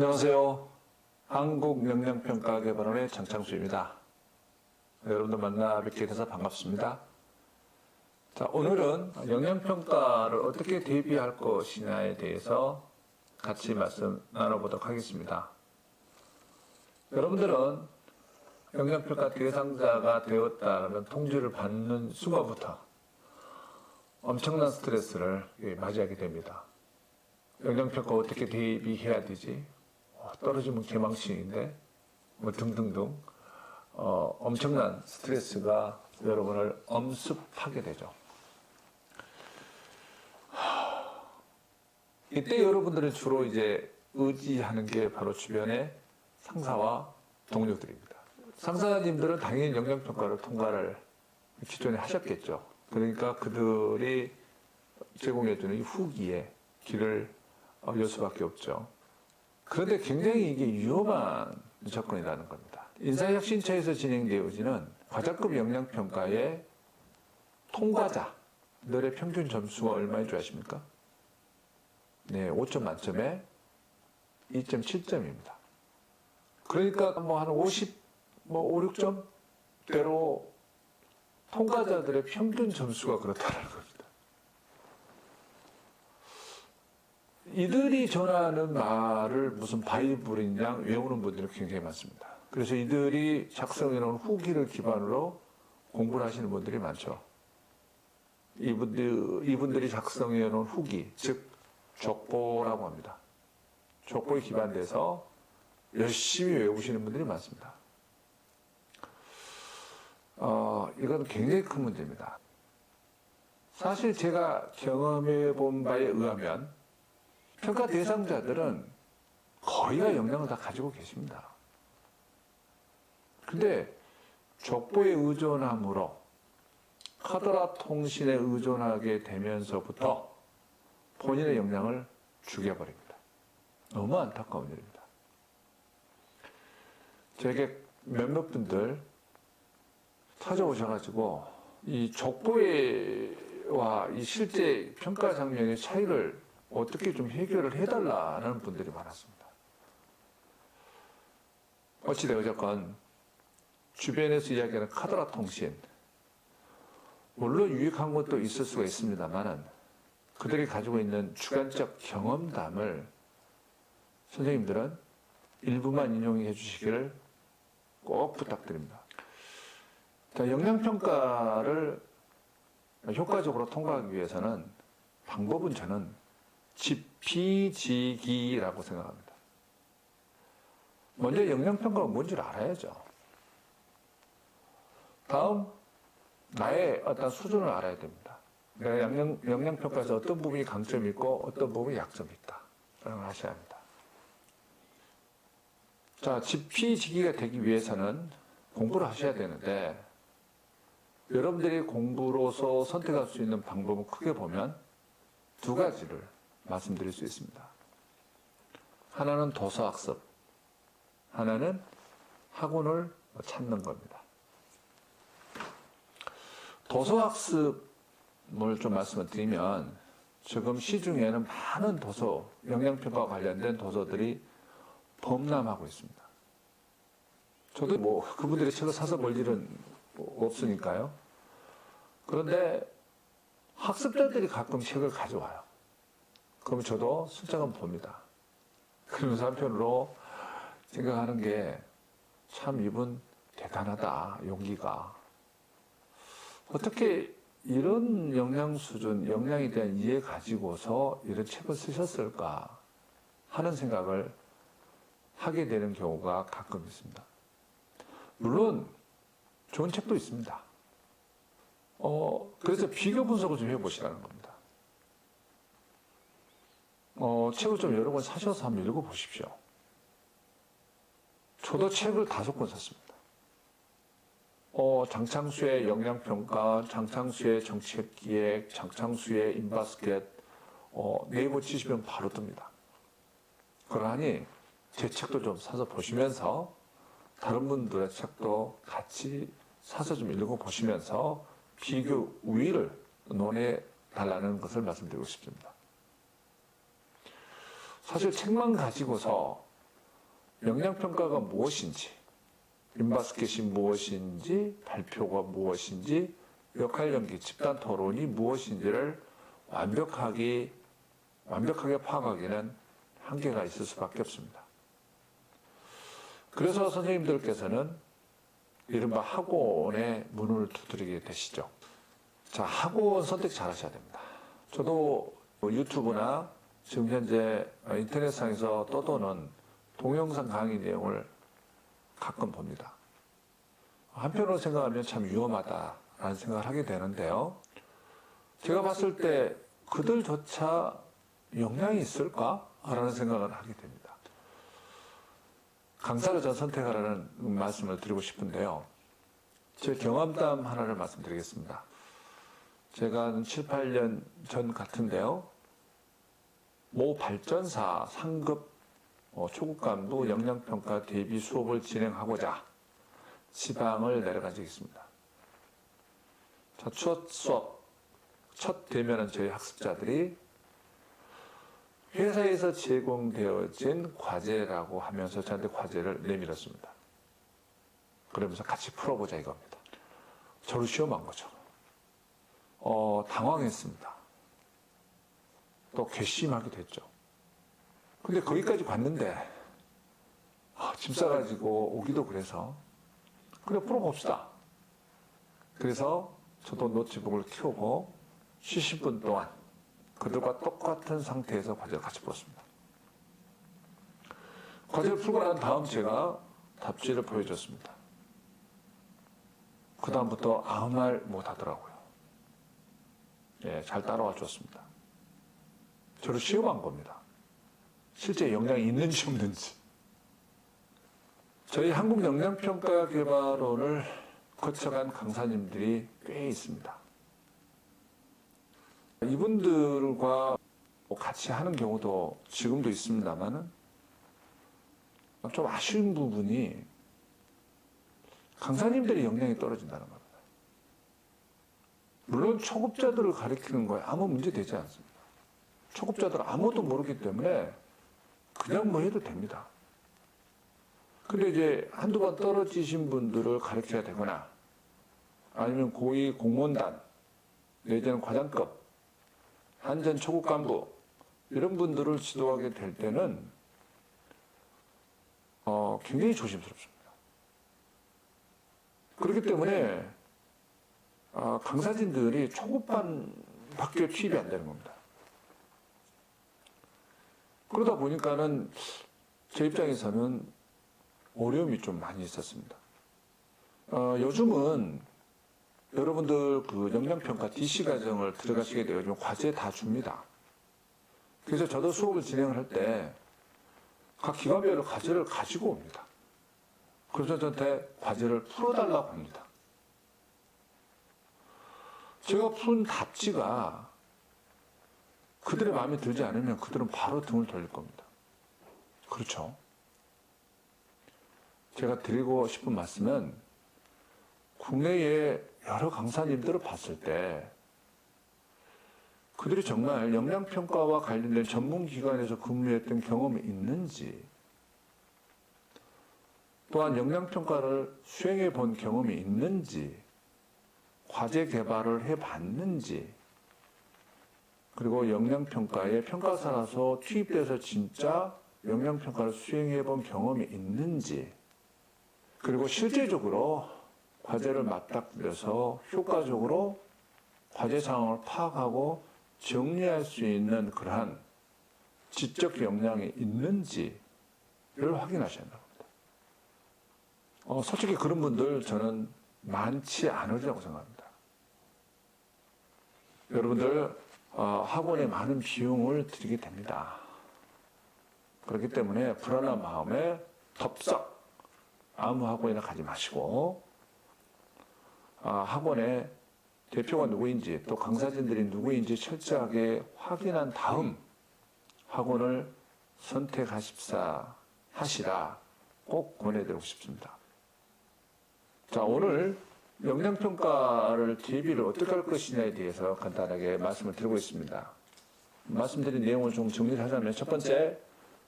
안녕하세요. 한국영양평가개발원의 장창수입니다. 여러분들 만나 뵙게 돼서 반갑습니다. 자, 오늘은 영양평가를 어떻게 대비할 것이냐에 대해서 같이 말씀 나눠보도록 하겠습니다. 여러분들은 영양평가 대상자가 되었다는 통지를 받는 순간부터 엄청난 스트레스를 예, 맞이하게 됩니다. 영양평가 어떻게 대비해야 되지? 어, 떨어지면 개망신인데 뭐 등등등 어, 엄청난 스트레스가 여러분을 엄습하게 되죠. 하, 이때 여러분들은 주로 이제 의지하는 게 바로 주변의 상사와 동료들입니다. 상사님들은 당연히 영양평가를 통과를 기존에 하셨겠죠. 그러니까 그들이 제공해주는 이 후기에 길을 어, 열 수밖에 없죠. 그런데 굉장히 이게 위험한 접근이라는 겁니다. 인사혁신처에서 진행되어지는 과자급 영양평가의 통과자들의 평균 점수가 얼마인 줄 아십니까? 네, 5점 만점에 2.7점입니다. 그러니까 뭐 한 50, 뭐 5, 6점대로 통과자들의 평균 점수가 그렇다는 겁니다. 이들이 전하는 말을 무슨 바이블인 양 외우는 분들이 굉장히 많습니다. 그래서 이들이 작성해 놓은 후기를 기반으로 공부를 하시는 분들이 많죠. 이분들, 이분들이 작성해 놓은 후기, 즉, 족보라고 합니다. 족보에 기반돼서 열심히 외우시는 분들이 많습니다. 어, 이건 굉장히 큰 문제입니다. 사실 제가 경험해 본 바에 의하면 평가 대상자들은 거의가 영향을 다 가지고 계십니다. 근데 족보에 의존함으로 카더라 통신에 의존하게 되면서부터 본인의 역량을 죽여버립니다. 너무 안타까운 일입니다. 제게 몇몇 분들 찾아오셔가지고 이 족보와 이 실제 평가 장면의 차이를 어떻게 좀 해결을 해달라는 분들이 많았습니다. 어찌되어졌건 주변에서 이야기하는 카더라 통신 물론 유익한 것도 있을 수가 있습니다만은 그들이 가지고 있는 주관적 경험담을 선생님들은 일부만 인용해 주시기를 꼭 부탁드립니다. 자, 영양평가를 효과적으로 통과하기 위해서는 방법은 저는 지피지기라고 생각합니다. 먼저 영양평가가 뭔지를 알아야죠. 다음, 나의 어떤 수준을 알아야 됩니다. 내가 영양, 영양평가에서 어떤 부분이 강점이 있고 어떤 부분이 약점이 있다. 라는 걸 하셔야 합니다. 자, 지피지기가 되기 위해서는 공부를 하셔야 되는데, 여러분들이 공부로서 선택할 수 있는 방법은 크게 보면 두 가지를 말씀드릴 수 있습니다. 하나는 도서학습, 하나는 학원을 찾는 겁니다. 도서학습을 좀 말씀을 드리면 지금 시중에는 많은 도서, 영양평가와 관련된 도서들이 범람하고 있습니다. 저도 뭐 그분들의 책을 사서 볼 일은 없으니까요. 그런데 학습자들이 가끔 책을 가져와요. 그럼 저도 숫자가 봅니다. 그러면서 한편으로 생각하는 게 참 이분 대단하다, 용기가. 어떻게 이런 영양 수준, 영양에 대한 이해 가지고서 이런 책을 쓰셨을까 하는 생각을 하게 되는 경우가 가끔 있습니다. 물론 좋은 책도 있습니다. 어, 그래서 비교 분석을 좀 해보시라는 겁니다. 어, 책을 좀 여러 권 사셔서 한번 읽어보십시오. 저도 책을 다섯 권 샀습니다. 어, 장창수의 영양평가, 장창수의 정책기획, 장창수의 인바스켓, 어, 네이버 치시면 바로 뜹니다. 그러하니 제 책도 좀 사서 보시면서 다른 분들의 책도 같이 사서 좀 읽어보시면서 비교 우위를 논해 달라는 것을 말씀드리고 싶습니다. 사실 책만 가지고서 영양평가가 무엇인지, 인바스켓이 무엇인지, 발표가 무엇인지, 역할 연기, 집단 토론이 무엇인지를 완벽하게, 완벽하게 파악하기는 한계가 있을 수밖에 없습니다. 그래서 선생님들께서는 이른바 학원의 문을 두드리게 되시죠. 자, 학원 선택 잘 하셔야 됩니다. 저도 뭐 유튜브나 지금 현재 인터넷상에서 떠도는 동영상 강의 내용을 가끔 봅니다. 한편으로 생각하면 참 위험하다라는 생각을 하게 되는데요. 제가 봤을 때 그들조차 영향이 있을까? 라는 생각을 하게 됩니다. 강사를 전 선택하라는 말씀을 드리고 싶은데요. 제 경험담 하나를 말씀드리겠습니다. 제가 한 7, 8년 전 같은데요. 모 발전사 상급 어, 초급 간부 역량평가 대비 수업을 진행하고자 지방을 내려간 적이 있습니다. 자, 첫 수업, 첫 대면은 저희 학습자들이 회사에서 제공되어진 과제라고 하면서 저한테 과제를 내밀었습니다. 그러면서 같이 풀어보자 이겁니다. 저를 시험한 거죠. 어, 당황했습니다. 또 괘씸하게 됐죠. 근데 거기까지 갔는데, 아, 짐 싸가지고 오기도 그래서, 그래, 풀어봅시다. 그래서 저도 노트북을 켜고 70분 동안 그들과 똑같은 상태에서 과제를 같이 풀었습니다. 과제를 풀고 난 다음 제가 답지를 보여줬습니다. 그 다음부터 아무 말 못 하더라고요. 예, 잘 따라와 줬습니다. 저를 시험한 겁니다. 실제 영향이 있는지 없는지. 저희 한국영양평가 개발원을 거쳐간 강사님들이 꽤 있습니다. 이분들과 뭐 같이 하는 경우도 지금도 있습니다만은 좀 아쉬운 부분이 강사님들의 역량이 떨어진다는 겁니다. 물론 초급자들을 가르치는 거에 아무 문제 되지 않습니다. 초급자들 아무것도 모르기 때문에 그냥 뭐 해도 됩니다. 근데 이제 한두 번 떨어지신 분들을 가르쳐야 되거나 아니면 고위 공무원단 내지는 과장급 한전 초급 간부 이런 분들을 지도하게 될 때는 어, 굉장히 조심스럽습니다. 그렇기 때문에 아, 강사진들이 초급반밖에 투입이 안 되는 겁니다. 그러다 보니까는 제 입장에서는 어려움이 좀 많이 있었습니다. 어, 요즘은 여러분들 그 영양평가 DC 과정을 들어가시게 되면 과제 다 줍니다. 그래서 저도 수업을 진행을 할 때 각 기관별로 과제를 가지고 옵니다. 그래서 저한테 과제를 풀어달라고 합니다. 제가 푼 답지가 그들의 마음에 들지 않으면 그들은 바로 등을 돌릴 겁니다. 그렇죠? 제가 드리고 싶은 말씀은 국내의 여러 강사님들을 봤을 때 그들이 정말 영양평가와 관련된 전문기관에서 근무했던 경험이 있는지 또한 영양평가를 수행해 본 경험이 있는지 과제 개발을 해 봤는지 그리고 영양평가에 평가사라서 투입돼서 진짜 영양평가를 수행해 본 경험이 있는지 그리고 실제적으로 과제를 맞닥뜨려서 효과적으로 과제 상황을 파악하고 정리할 수 있는 그러한 지적 역량이 있는지를 확인하셔야 합니다. 어, 솔직히 그런 분들 저는 많지 않으리라고 생각합니다. 여러분들 어, 학원에 많은 비용을 들이게 됩니다. 그렇기 때문에 불안한 마음에 덥석 아무 학원이나 가지 마시고 아, 학원에 대표가 누구인지 또 강사진들이 누구인지 철저하게 확인한 다음 학원을 선택하십사 하시라 꼭 권해드리고 싶습니다. 자 오늘 영양평가를 대비를 어떻게 할 것이냐에 대해서 간단하게 말씀을 드리고 있습니다. 말씀드린 내용을 좀 정리를 하자면 첫 번째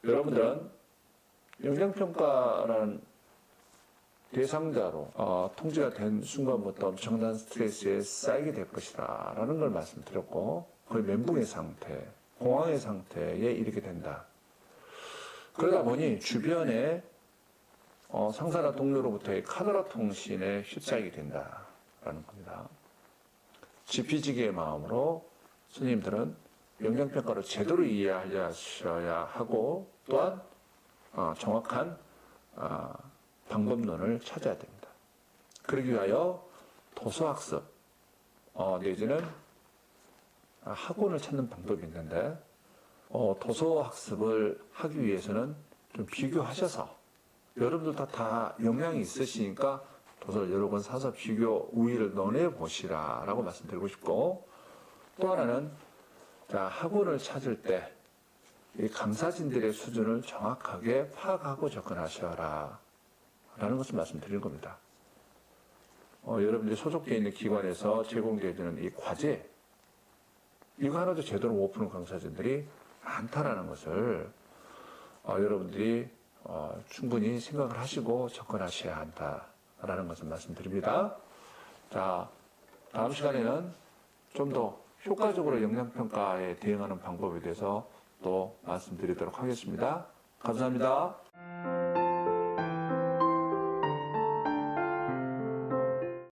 여러분들은 영양평가라는 대상자로 어, 통지가 된 순간부터 엄청난 스트레스에 쌓이게 될 것이다 라는 걸 말씀드렸고 거의 멘붕의 상태, 공황의 상태에 이르게 된다. 그러다 보니 주변에 어, 상사나 동료로부터의 카더라 통신에 휩싸이게 된다라는 겁니다. 지피지기의 마음으로 스님들은 영양평가를 제대로 이해하셔야 하고 또한 어, 정확한 어, 방법론을 찾아야 됩니다. 그러기 위하여 도서학습 어, 내지는 학원을 찾는 방법이 있는데 어, 도서학습을 하기 위해서는 좀 비교하셔서 여러분들 다, 다 영향이 있으시니까 도서를 여러 권 사서 비교 우위를 논해 보시라 라고 말씀드리고 싶고 또 하나는 자, 학원을 찾을 때 이 강사진들의 수준을 정확하게 파악하고 접근하셔라 라는 것을 말씀드리는 겁니다. 어, 여러분들이 소속되어 있는 기관에서 제공되어지는 이 과제 이거 하나도 제대로 못 푸는 강사진들이 많다라는 것을 어, 여러분들이 어, 충분히 생각을 하시고 접근하셔야 한다라는 것을 말씀드립니다. 자, 다음 시간에는 좀 더 효과적으로 영양평가에 대응하는 방법에 대해서 또 말씀드리도록 하겠습니다. 감사합니다.